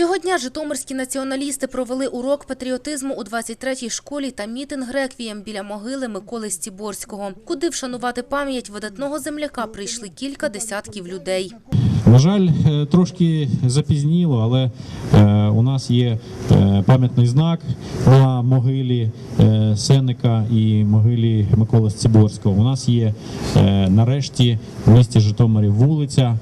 Цього дня житомирські націоналісти провели урок патріотизму у 23-й школі та мітинг реквієм біля могили Миколи Стіборського, куди вшанувати пам'ять видатного земляка прийшли кілька десятків людей. На жаль, е, трошки запізніло, але е, у нас є е, пам'ятний знак на могилі Сеника і могилі Миколи Сциборського. У нас є нарешті в місті Житомирі вулиця,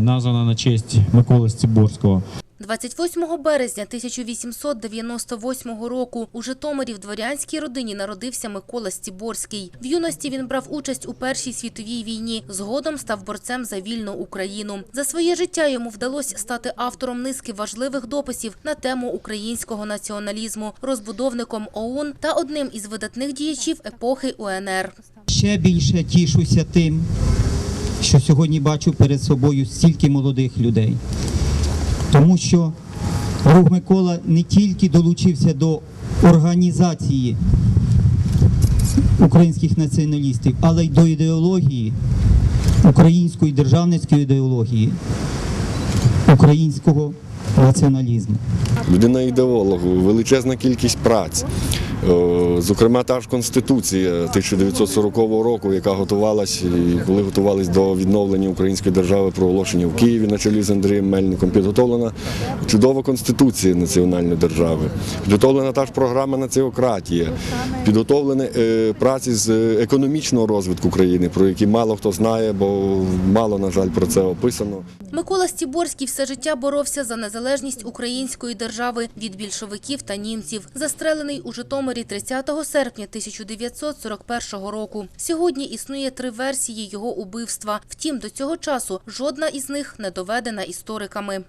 названа на честь Миколи Сциборського. 28 березня 1898 року у Житомирі в дворянській родині народився Микола Стіборський. В юності він брав участь у Першій світовій війні. Згодом став борцем за вільну Україну. За своє життя йому вдалося стати автором низки важливих дописів на тему українського націоналізму, розбудовником ОУН та одним із видатних діячів епохи УНР. Ще більше тішуся тим, що сьогодні бачу перед собою стільки молодих людей. Тому що рух Микола не тільки долучився до організації українських націоналістів, але й до ідеології, української державницької ідеології, українського націоналізму. Людина ідеолог, величезна кількість праць. Е, Зокрема, та ж Конституція 1940 року, яка готувалась, і коли готувались до відновлення української держави, проголошення в Києві на чолі з Андрієм Мельником, підготовлена чудова конституція національної держави, підготовлена та ж програма націократія, підготовлені е, праці з економічного розвитку країни, про які мало хто знає, бо мало, на жаль, про це описано. Микола Стіборський все життя боровся за незалежність української держави від більшовиків та німців. Застрелений у Житомирі 30 серпня 1941 року. Сьогодні існує три версії його убивства. Втім, до цього часу жодна із них не доведена істориками.